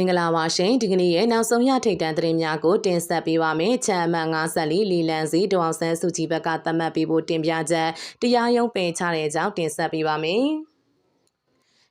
င်္ဂလာပါရှင်ဒီကနေ့ရဲ့နောက်ဆုံးရထိတ်တန့်သတင်းများကိုတင်ဆက်ပေးပါမယ်ချမ်းအမှတ်54လီလန်စီဒေါအောင်ဆန်းစုကြည်ဘက်ကသတ်မှတ်ပေးဖို့တင်ပြချက်တရားရုံးပင်ချတဲ့အကြောင်းတင်ဆက်ပေးပါမယ်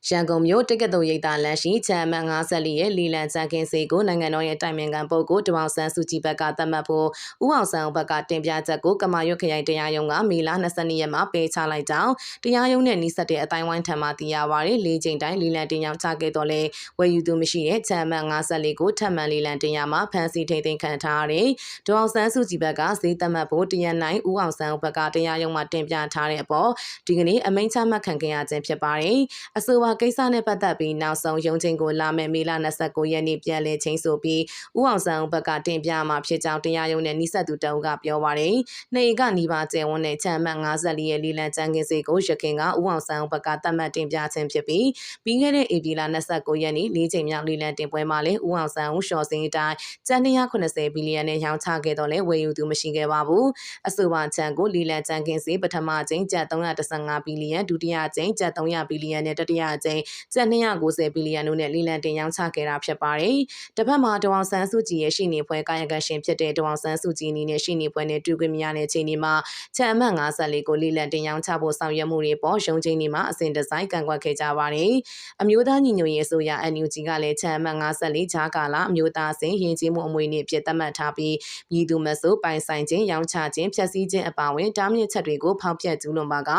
ရန်ကုန်မြို့တက္ကသိုလ်ရိပ်သာလမ်းရှိချမ်းအမှတ်54ရဲ့လီလန်ချန်ကင်းစီကိုနိုင်ငံတော်ရဲ့တိုင်ပင်ခံပုဂ္ဂိုလ်ဒေါအောင်ဆန်းစုကြည်ဘက်ကသတ်မှတ်ဖို့ဦးအောင်ဆန်းဘက်ကတင်ပြချက်ကိုကမာရွတ်ခရိုင်တရားရုံးကမေလ22ရက်မှာပယ်ချလိုက်ကြောင်းတရားရုံးနဲ့နှိစက်တဲ့အတိုင်းဝိုင်းထံမှသိရပါရယ်၄ချိန်တိုင်းလီလန်တင်ရောက်ချခဲ့တော့လဲဝယ်ယူသူမရှိတဲ့ချမ်းအမှတ်54ကိုထပ်မံလီလန်တင်ရမှာဖမ်းဆီးထိန်သိမ်းခံထားရတဲ့ဒေါအောင်ဆန်းစုကြည်ဘက်ကဈေးသတ်မှတ်ဖို့တရနိုင်ဦးအောင်ဆန်းဘက်ကတရားရုံးမှာတင်ပြထားတဲ့အပေါ်ဒီကနေ့အမိန့်ချမှတ်ခံခဲ့ရခြင်းဖြစ်ပါတယ်အဆိုပါကိစ္စနဲ့ပတ်သက်ပြီးနောက်ဆုံးရုံးချင်းကိုလာမယ့်မေလ29ရက်နေ့ပြန်လည်ချင်းဆိုပြီးဦးအောင်ဆန်းဘက်ကတင်ပြမှာဖြစ်ကြောင်းတရားရုံးနဲ့နှိစက်သူတအုပ်ကပြောပါတယ်။နေကနီးပါးကျဲဝန်းတဲ့ချမ်းမှတ်54ရဲ့လီလန်ချန်ကင်းစီကိုရခင်ကဦးအောင်ဆန်းဘက်ကတတ်မှတ်တင်ပြခြင်းဖြစ်ပြီးပြီးခဲ့တဲ့ဧပြီလ29ရက်နေ့၄ချိန်မြောက်လီလန်တင်ပွဲမှာလည်းဦးအောင်ဆန်းဦးရှော်စင်းအတိုင်းကျန်280ဘီလီယံနဲ့ရောင်းချခဲ့တော့လဲဝယ်ယူသူမရှိခဲ့ပါဘူး။အဆိုပါချန်ကိုလီလန်ချန်ကင်းစီပထမချိန်ကျပ်315ဘီလီယံဒုတိယချိန်ကျပ်300ဘီလီယံနဲ့တတိယချိန်ကျပ်290ဘီလီယံတို့နဲ့လီလန်တင်ရောင်းချခဲ့တာဖြစ်ပါတယ်။တစ်ဖက်မှာဒေါအောင်ဆန်းစုကြည်ရဲ့ရှိနေပွဲကာယကံရှင်ဖြစ်တဲ့ဒေါအောင်ဆန်းစုကြည်အနေနဲ့ရှိနေပွဲနဲ့တူခွင့်မရတဲ့ချိန်ဒီမှာချက်အမှတ်54ကိုလီလန်တင်ရောင်းချဖို့ဆောင်ရွက်မှုတွေပေါ်ရုံချင်းဒီမှာအစဉ်ဒီဇိုင်းကန့်ကွက်ခဲ့ကြပါတယ်။အမျိုးသားညီညွတ်ရေးအစိုးရ NUG ကလည်းချက်အမှတ်54ဂျာကာလာအမျိုးသားအစဉ်ယဉ်ကျေးမှုအမွေအနှစ်ဖြစ်သတ်မှတ်ထားပြီးမြည်သူမဆိုပိုင်ဆိုင်ခြင်းရောင်းချခြင်းဖျက်ဆီးခြင်းအပါအဝင်တားမြစ်ချက်တွေကိုဖောက်ဖျက်ကျူးလွန်ပါက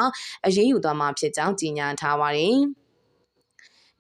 အရေးယူသွားမှာဖြစ်ကြောင်းကြေညာထားပါတယ်။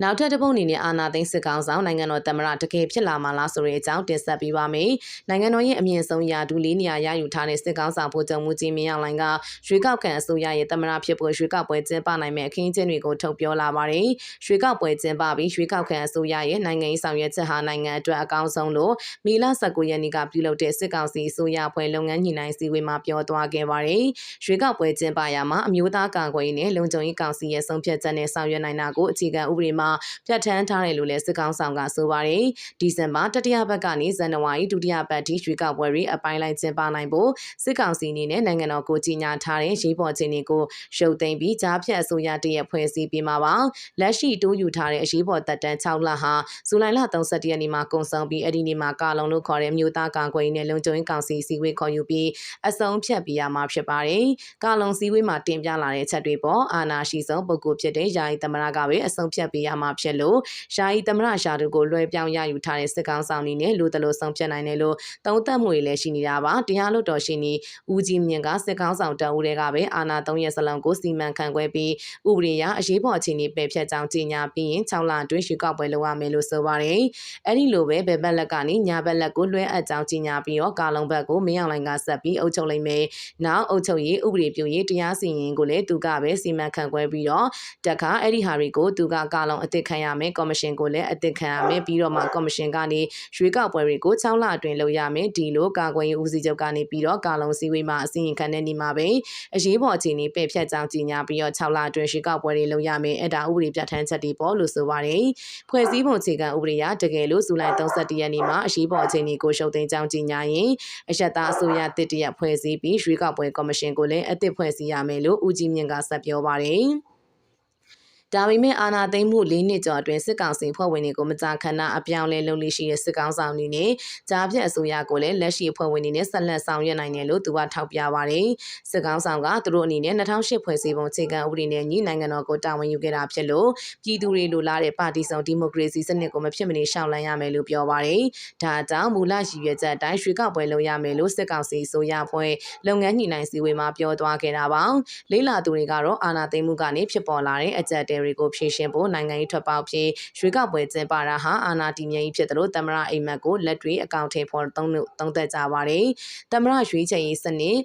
နောက်ထပ်တစ်ပုတ်အနေနဲ့အာနာသိန်းစစ်ကောင်ဆောင်နိုင်ငံတော်သမ္မတတကယ်ဖြစ်လာမှာလားဆိုတဲ့အကြောင်းတင်ဆက်ပေးပါမယ်။နိုင်ငံတော်ရဲ့အမြင့်ဆုံးရာထူးလေးနေရာရယူထားတဲ့စစ်ကောင်ဆောင်ဗိုလ်ချုပ်မှုကြီးမင်းအောင်လှိုင်ကရွေးကောက်ခံအစိုးရရဲ့သမ္မတဖြစ်ဖို့ရွေးကောက်ပွဲကျင်းပနိုင်မယ့်အခင်းအကျင်းတွေကိုထုတ်ပြောလာပါတယ်။ရွေးကောက်ပွဲကျင်းပပြီးရွေးကောက်ခံအစိုးရရဲ့နိုင်ငံရေးဆောင်ရွက်ချက်ဟာနိုင်ငံအတွက်အကောင်းဆုံးလို့မီလ19ရက်နေ့ကပြုလုပ်တဲ့စစ်ကောင်စီအစိုးရဖွဲ့လုပ်ငန်းညှိနှိုင်းစည်းဝေးမှာပြောသွားခဲ့ပါတယ်။ရွေးကောက်ပွဲကျင်းပရာမှာအမျိုးသားကာကွယ်ရေးနဲ့လုံခြုံရေးကောင်စီရဲ့ဆုံးဖြတ်ချက်နဲ့ဆောင်ရွက်နိုင်တာကိုအခြေခံဥပဒေမှာပြဋ္ဌာန်းထားတယ်လို့လည်းစစ်ကောင်ဆောင်ကဆိုပါတယ်။ဒီဇင်ဘာတတိယပတ်ကနေဇန်နဝါရီဒုတိယပတ်ထိရွေးကောက်ပွဲတွေအပိုင်းလိုက်ကျင်းပနိုင်ဖို့စစ်ကောင်စီအနေနဲ့နိုင်ငံတော်ကိုကြီးညာထားတဲ့ရေးပေါ်ခြင်းတွေကိုရုပ်သိမ်းပြီးကြားဖြတ်အစိုးရတရက်ဖွဲ့စည်းပြီးမှာပါ။လက်ရှိတိုးယူထားတဲ့အရေးပေါ်တပ်တန်း6လဟာဇူလိုင်လ31ရက်နေ့မှာကုန်ဆုံးပြီးအဲ့ဒီနေ့မှာကာလုံလို့ခေါ်တဲ့မြို့သားကာကွယ်ရေးနဲ့လုံခြုံရေးကောင်စီစည်းဝေးခေါ်ယူပြီးအစုံဖြတ်ပြရမှာဖြစ်ပါတယ်။ကာလုံစည်းဝေးမှာတင်ပြလာတဲ့ချက်တွေပေါ်အာဏာရှိဆုံးပုဂ္ဂိုလ်ဖြစ်တဲ့ယာယီသမရကပဲအစုံဖြတ်ပြရမှာဖြစ်လို့ယာယီသမရရှာတို့ကိုလွှဲပြောင်းရယူထားတဲ့စစ်ကောင်ဆောင်နေနဲ့လူတလို့ဆုံးဖြတ်နိုင်တယ်လို့သုံးသပ်မှုတွေလည်းရှိနေတာပါတရားလွတ်တော်ရှင်ကြီးဦးကြီးမြင့်ကစစ်ကောင်ဆောင်တအူတွေကပဲအာဏာ၃ရက်စလုံးကိုစီမံခန့်ခွဲပြီးဥပဒေအရအရေးပေါ်အခြေအနေပယ်ဖျက်ကြောင်းကြေညာပြီးရင်6လအတွင်းရွေးကောက်ပွဲလုပ်ရမယ်လို့ဆိုပါတယ်အဲ့ဒီလိုပဲဘယ်ဘက်လက်ကနေညာဘက်လက်ကိုလွှဲအပ်ကြောင်းကြေညာပြီးတော့ကာလုံဘက်ကိုမင်းအောင်လှိုင်ကဆက်ပြီးအုပ်ချုပ်လိုက်မယ်နောက်အုပ်ချုပ်ရေးဥပဒေပြုရေးတရားစီရင်ကိုလည်းသူကပဲစီမံခန့်ခွဲပြီးတော့တခါအဲ့ဒီဟာတွေကိုသူကကာလုံအသစ်ခံရမယ်ကော်မရှင်ကိုလည်းအသစ်ခံရမယ်ပြီးတော့မှကော်မရှင်ကနေရွေးကောက်ပွဲတွေကို6လအတွင်းလုပ်ရမယ်ဒီလိုကာကွယ်ရေးဦးစီးချုပ်ကနေပြီးတော့ကာလုံစည်းဝေးမှာအစီရင်ခံတဲ့နေ့မှာပဲအရေးပေါ်အခြေအနေပယ်ဖြတ်ကြောင်းကြီးညာပြီးတော့6လအတွင်းရွေးကောက်ပွဲတွေလုပ်ရမယ်အဲ့ဒါဥပဒေပြဋ္ဌာန်းချက်တွေပေါ့လို့ဆိုပါတယ်ဖွဲ့စည်းပုံအခြေခံဥပဒေအရတကယ်လို့ဇူလိုင်31ရက်နေ့မှာအရေးပေါ်အခြေအနေကိုရှုပ်သိမ်းကြောင်းကြီးညာရင်အရှက်သားအစိုးရတစ်တရက်ဖွဲ့စည်းပြီးရွေးကောက်ပွဲကော်မရှင်ကိုလည်းအသစ်ဖွဲ့စည်းရမယ်လို့ဦးကြီးမြင့်ကဆက်ပြောပါတယ် ဒါပေမဲ့အာဏာသိမ်းမှု၄နှစ်ကျော်အတွင်းစစ်ကောင်စီဖွဲ့ဝင်တွေကိုမကြာခဏအပြောင်းလဲလုပ်လို့ရှိတဲ့စစ်ကောင်ဆောင်တွေနဲ့ကြားဖြတ်အစိုးရကိုလည်းလက်ရှိဖွဲ့ဝင်တွေနဲ့ဆက်လက်ဆောင်ရွက်နိုင်တယ်လို့သူကထောက်ပြပါတယ်။စစ်ကောင်ဆောင်ကသူတို့အနေနဲ့2008ဖွဲ့စည်းပုံအခြေခံဥပဒေနဲ့ညီနိုင်ငံတော်ကိုတာဝန်ယူခဲ့တာဖြစ်လို့ပြည်သူတွေလိုလားတဲ့ပါတီဆောင်ဒီမိုကရေစီစနစ်ကိုမဖြစ်မနေရှောင်လန်းရမယ်လို့ပြောပါတယ်။ဒါကြောင့်မူလရည်ရွယ်ချက်အတိုင်းရွှေကောက်ပွဲလုပ်ရမယ်လို့စစ်ကောင်စီအစိုးရဖွဲ့လုပ်ငန်းညှိနှိုင်းစည်းဝေးမှာပြောသွားခဲ့တာပါ။လေးလာသူတွေကတော့အာဏာသိမ်းမှုကနေဖြစ်ပေါ်လာတဲ့အကြက်တဲတွေကိုဖြည့်ရှင်ဖို့နိုင်ငံရေးထွက်ပေါက်ဖြစ်ရွေးကောက်ပွဲကျင်းပတာဟာအာဏာတည်မြဲရေးဖြစ်တယ်လို့သမ္မတအိမ်မက်ကိုလက်တွေအကောင့်ထဲပေါ်သုံးသုံးသက်ကြပါတယ်။သမ္မတရွေးချယ်ရေးစနစ်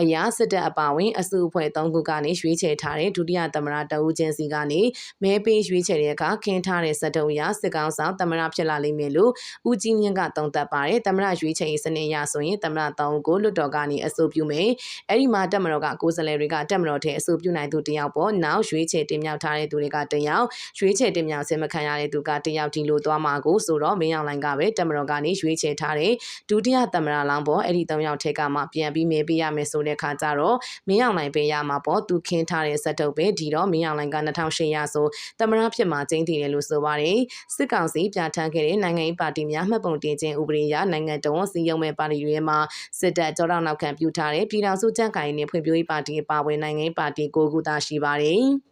အရာစစ်တပ်အပါဝင်အစုအဖွဲ့၃ခုကနေရွေးချယ်ထားတဲ့ဒုတိယသမ္မတတဦးချင်းစီကနေမဲပေးရွေးချယ်တဲ့အခါခင်းထားတဲ့စက်တုံးရစစ်ကောင်ဆောင်သမ္မတဖြစ်လာလိမ့်မယ်လို့ဦးကြီးမြင့်ကသုံးသပ်ပါတယ်သမ္မတရွေးချယ်ရေးစနစ်အရဆိုရင်သမ္မတ၃ဦးကိုလွတ်တော်ကနေအဆိုပြုမယ်အဲ့ဒီမှာတက်မတော်ကကိုယ်စားလှယ်တွေကတက်မတော်ထဲအဆိုပြုနိုင်သူတယောက်ပေါ့နောက်ရွေးချယ်တင်မြှောက်ထားတဲ့သူတွေကတယောက်ရွေးချယ်တင်မြှောက်ခြင်းမခံရတဲ့သူကတယောက်ဒီလိုသွားမှာကိုဆိုတော့မင်းအောင်လိုင်ကပဲတက်မတော်ကနေရွေးချယ်ထားတဲ့ဒုတိယသမ္မတလောင်းပေါ့အဲ့ဒီ၃ယောက်ထဲကမှပြန်ပြီးမဲပေးရမယ်ဆိုဆိုတဲ့ခါကျတော့မင်းအောင်လိုင်ပဲရမှာပေါ့သူခင်းထားတဲ့စက်တုပ်ပဲဒီတော့မင်းအောင်လိုင်က2800ဆိုတမရဖြစ်မှာကျင်းတည်တယ်လို့ဆိုပါတယ်စစ်ကောင်စီပြဋ္ဌာန်းခဲ့တဲ့နိုင်ငံရေးပါတီများမှတ်ပုံတင်ခြင်းဥပဒေအရနိုင်ငံတော်စီယုံမဲ့ပါတီတွေမှာစစ်တပ်ကြောတော့နောက်ခံပြုထားတဲ့ပြည်ထောင်စုကြံ့ခိုင်ရေးနဲ့ဖွံ့ဖြိုးရေးပါတီအပါအဝင်နိုင်ငံရေးပါတီ၉ခုသာရှိပါတယ်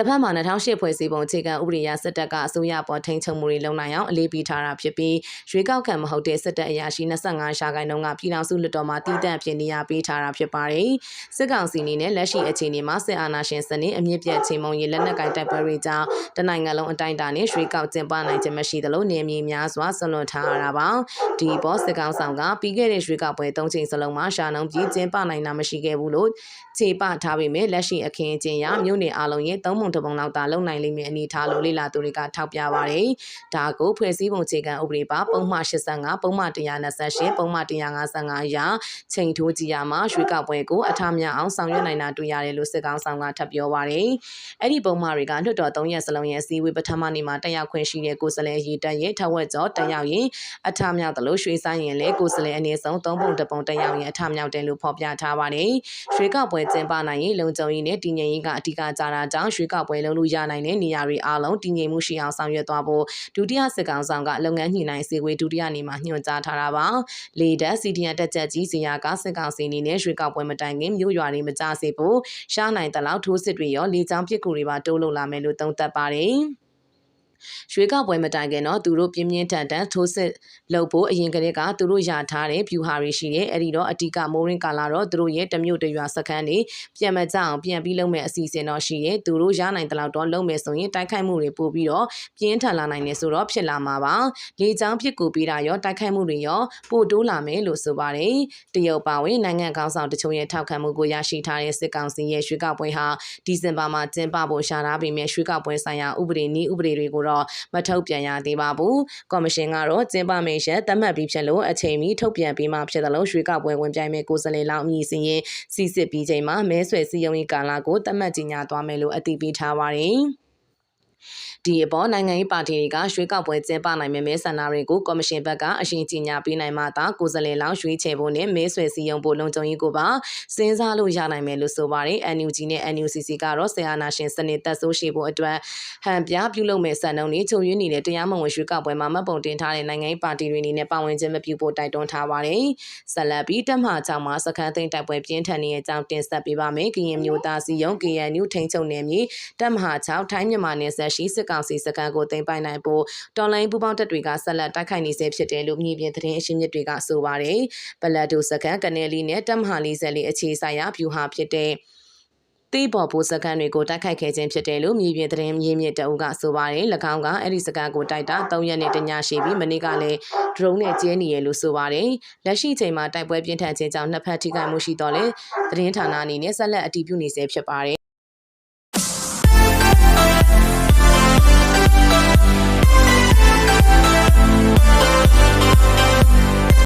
တစ်ဖက်မှာ2008ဖွဲ့စည်းပုံအခြေခံဥပဒေအရစစ်တပ်ကအစိုးရပေါ်ထိန်းချုပ်မှုတွေလုပ်နိုင်အောင်အလေးပေးထားတာဖြစ်ပြီးရွေးကောက်ခံမဟုတ်တဲ့စစ်တပ်အရာရှိ25ရှာခိုင်နှုန်းကပြည်ထောင်စုလွှတ်တော်မှာတည်တံ့ဖြစ်နေရပေးထားတာဖြစ်ပါတယ်။စစ်ကောင်စီအနေနဲ့လက်ရှိအခြေအနေမှာစစ်အာဏာရှင်စနစ်အမြင့်ပြတ်ချိန်မုံရေးလက်နက်ကင်တပ်ပွဲတွေကြောင့်တနိုင်ငံလုံးအတိုင်းအတာနဲ့ရွေးကောက်ကျင်းပနိုင်ခြင်းမရှိသလိုနေမြေများစွာဆွလွန်ထားရတာပါ။ဒီပေါ်စစ်ကောင်ဆောင်ကပြီးခဲ့တဲ့ရွေးကောက်ပွဲ၃ချိန်စလုံးမှာရှာနှုံပြီးကျင်းပနိုင်တာမရှိခဲ့ဘူးလို့ခြေပထားပေမဲ့လက်ရှိအခင်းအကျင်းရမြို့နယ်အလုံးရဲ့သုံးပုံတစ်ပုံလောက်သာလုံနိုင်လိမ့်မယ်အနေထားလို့လေ့လာသူတွေကထောက်ပြပါတယ်။ဒါကိုဖွဲ့စည်းပုံအခြေခံဥပဒေပါပုံမှန်85ပုံမှန်128ပုံမှန်155အရာချိန်ထိုးကြည့်ရမှာရွေးကောက်ပွဲကိုအထမြောက်အောင်ဆောင်ရွက်နိုင်တာတွေ့ရတယ်လို့စစ်ကောင်ဆောင်ကထပ်ပြောပါတယ်။အဲ့ဒီပုံမှန်တွေကလွှတ်တော်၃ရက်စလုံးရဲ့စီဝေးပထမနေ့မှာတက်ရောက်ခွင့်ရှိတဲ့ကိုယ်စားလှယ်ရေးတက်ရဲ့ထက်ဝက်ကျော်တက်ရောက်ရင်အထမြောက်တယ်လို့ရွှေဆိုင်ရင်လည်းကိုယ်စားလှယ်အနေဆုံး၃ပုံတစ်ပုံတက်ရောက်ရင်အထမြောက်တယ်လို့ဖော်ပြထားပါတယ်။ရွေးကောက်ပွဲကျင်းပနိုင်ရင်လုံခြုံရေးနဲ့တည်ငြိမ်ရေးကအဓိကကြတာကြောင့်ရွေးကောက်ပွဲလုံးလို့ရနိုင်တဲ့နေရာတွေအားလုံးတည်ငြိမ်မှုရှိအောင်ဆောင်ရွက်သွားဖို့ဒုတိယစစ်ကောင်ဆောင်ကလုပ်ငန်းညှိနှိုင်းစည်းဝေးဒုတိယနေ့မှာညွှန်ကြားထားတာပါ။လေတပ်စီဒီယန်တက်ချက်ကြီးစီယာကစစ်ကောင်စီအနေနဲ့ရွေးကောက်ပွဲမတိုင်ခင်မြို့ရွာတွေမကြစေဖို့ရှားနိုင်တဲ့လောက်ထိုးစစ်တွေရောလေကြောင်းပစ်ကူတွေပါတိုးလုံလာမယ်လို့သုံးသပ်ပါတယ်။ ရွေးကောက်ပွဲမတိုင်ခင်တော့သူတို့ပြင်းပြင်းထန်ထန်ထိုးစစ်လုပ်ဖို့အရင်ကတည်းကသူတို့ရထားတဲ့ view ဟာတွေရှိတယ်အဲ့ဒီတော့အတိကမိုးရင်းကာလာတော့သူတို့ရဲ့တမျိုးတရွာစခန်းတွေပြန်မကြအောင်ပြန်ပြီးလုပ်မဲ့အစီအစဉ်တော့ရှိရဲ့သူတို့ရနိုင်တဲ့လောက်တော့လုပ်မယ်ဆိုရင်တိုက်ခိုက်မှုတွေပို့ပြီးတော့ပြင်းထန်လာနိုင်တယ်ဆိုတော့ဖြစ်လာမှာပါလေချောင်းဖြစ်ကူပြီးတာရောတိုက်ခိုက်မှုတွေရောပို့တိုးလာမယ်လို့ဆိုပါတယ်တရုတ်ပါဝင်နိုင်ငံကောင်းဆောင်တချို့ရဲ့ထောက်ခံမှုကိုရရှိထားတဲ့စစ်ကောင်စီရဲ့ရွေးကောက်ပွဲဟာဒီဇင်ဘာမှာကျင်းပဖို့ရှာထားပေမဲ့ရွေးကောက်ပွဲဆိုင်ရာဥပဒေနည်းဥပဒေတွေကိုတော့မထုတ်ပြန်ရသေးပါဘူး။ကော်မရှင်ကတော့ကျင်းပမယ့်ရက်သတ်မှတ်ပြီးဖြစ်လို့အချိန်မီထုတ်ပြန်ပေးမှဖြစ်တယ်လို့ရွှေကောက်ပွဲဝင်ပြိုင်မဲ့ကိုယ်စားလှယ်လောင်းအမည်စရင်စီစစ်ပြီးချိန်မှာမဲဆွယ်စည်းရုံးရေးကာလကိုသတ်မှတ်ကြေညာသွားမယ်လို့အတည်ပြုထားပါတယ်။ ဒီအပေါ်နိုင်ငံရေးပါတီတွေကရွှေကောက်ပွဲကျင်းပနိုင်မယ့်မဲဆန္ဒတွေကိုကော်မရှင်ဘက်ကအရင်ကြီးညာပေးနိုင်မှသာကိုယ်စားလှယ်လောင်းရွှေချယ်ဖို့နဲ့မဲဆွယ်စည်းရုံးဖို့လုံခြုံရေးကိုပါစဉ်းစားလို့ရနိုင်မယ်လို့ဆိုပါတယ်။ NUG နဲ့ NUCC ကတော့ဆီယနာရှင်စနစ်သက်ဆိုးရှိဖို့အတွက်ဟန်ပြပြုလုပ်မဲ့စံနှုန်းတွေချုပ်ရင်းနေတဲ့တရားမဝင်ရွှေကောက်ပွဲမှာမှတ်ပုံတင်ထားတဲ့နိုင်ငံရေးပါတီတွေအနေနဲ့ပါဝင်ခြင်းမပြုဖို့တိုက်တွန်းထားပါတယ်။ဆက်လက်ပြီးတက်မှချောင်းမှာစခန်းသိမ်းတိုက်ပွဲပြင်းထန်နေတဲ့အကြောင်းတင်ဆက်ပေးပါမယ်။ကရင်မျိုးသားစီယုံ KNU ထိန်းချုပ်နယ်မြေတက်မဟာ6ထိုင်းမြန်မာနယ်စပ်ရှိစစ်ကောင်စီစခန်းကိုသိမ်းပိုက်နိုင်ဖို့တော်လိုင်းပူပေါင်းတပ်တွေကဆက်လက်တိုက်ခိုက်နေဆဲဖြစ်တယ်လို့မြေပြင်သတင်းအရှင်းမြစ်တွေကဆိုပါတယ်။ပလက်ဒိုစခန်းကနေလီနဲ့တက်မဟာ40လေးအခြေဆိုင်ရာဖြူဟာဖြစ်တဲ့တေးပေါ်ပိုစကန်တွေကိုတိုက်ခိုက်ခဲ့ခြင်းဖြစ်တယ်လို့မြေပြင်သတင်းရင်းမြစ်တအုပ်ကဆိုပါတယ်။၎င်းကအဲ့ဒီစကန်ကိုတိုက်တာ3ရက်နဲ့တညရှိပြီးမနေ့ကလည်း drone နဲ့ကျင်းနေရလို့ဆိုပါတယ်။လက်ရှိချိန်မှာတိုက်ပွဲပြင်းထန်ခြင်းကြောင့်နှစ်ဖက်ထိခိုက်မှုရှိတော့လေသတင်းဌာနအနေနဲ့ဆက်လက်အတည်ပြုနေဆဲဖြစ်ပါတယ်